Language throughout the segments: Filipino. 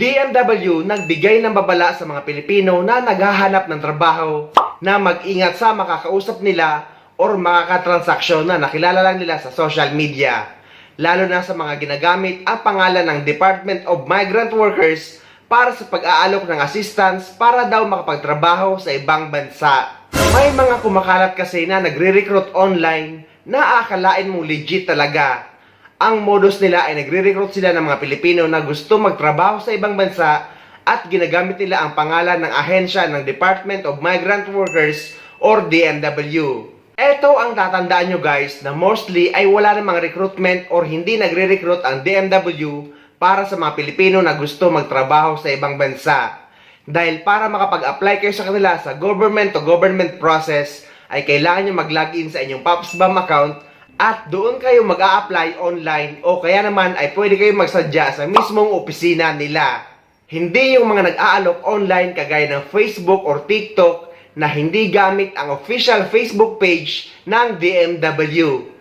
DMW nagbigay ng babala sa mga Pilipino na naghahanap ng trabaho na mag-ingat sa makakausap nila or makakatransaksyon na nakilala lang nila sa social media. Lalo na sa mga ginagamit ang pangalan ng Department of Migrant Workers para sa pag-aalok ng assistance para daw makapagtrabaho sa ibang bansa. May mga kumakalat kasi na nagre-recruit online na akalain mo legit talaga. Ang modus nila ay nagre-recruit sila ng mga Pilipino na gusto magtrabaho sa ibang bansa at ginagamit nila ang pangalan ng ahensya ng Department of Migrant Workers or DMW. Ito ang tatandaan nyo guys na mostly ay wala namang recruitment or hindi nagre-recruit ang DMW para sa mga Pilipino na gusto magtrabaho sa ibang bansa. Dahil para makapag-apply kayo sa kanila sa government to government process ay kailangan nyo mag-login sa inyong PopsBam account at doon kayo mag apply online o kaya naman ay pwede kayo magsadya sa mismong opisina nila. Hindi yung mga nag-aalok online kagaya ng Facebook or TikTok na hindi gamit ang official Facebook page ng DMW.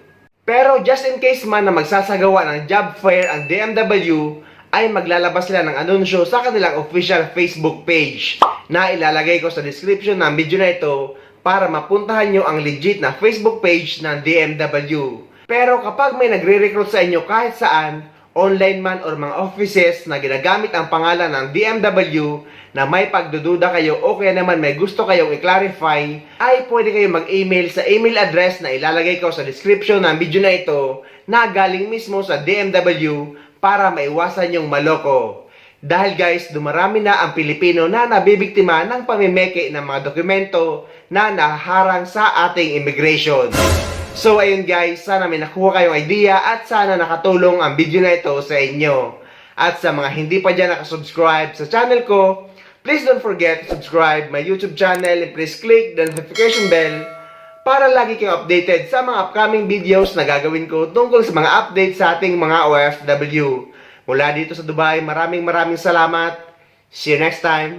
Pero just in case man na magsasagawa ng job fair ang DMW, ay maglalabas sila ng anunsyo sa kanilang official Facebook page na ilalagay ko sa description ng video na ito para mapuntahan nyo ang legit na Facebook page ng DMW. Pero kapag may nagre-recruit sa inyo kahit saan, online man or mga offices na ginagamit ang pangalan ng DMW na may pagdududa kayo o kaya naman may gusto kayong i-clarify, ay pwede kayo mag-email sa email address na ilalagay ko sa description ng video na ito na galing mismo sa DMW para maiwasan yung maloko. Dahil guys, dumarami na ang Pilipino na nabibiktima ng pamimeke ng mga dokumento na naharang sa ating immigration. So ayun guys, sana may nakuha kayong idea at sana nakatulong ang video na ito sa inyo. At sa mga hindi pa dyan nakasubscribe sa channel ko, please don't forget to subscribe my YouTube channel and please click the notification bell para lagi kayong updated sa mga upcoming videos na gagawin ko tungkol sa mga updates sa ating mga OFW. Mula dito sa Dubai, maraming maraming salamat. See you next time.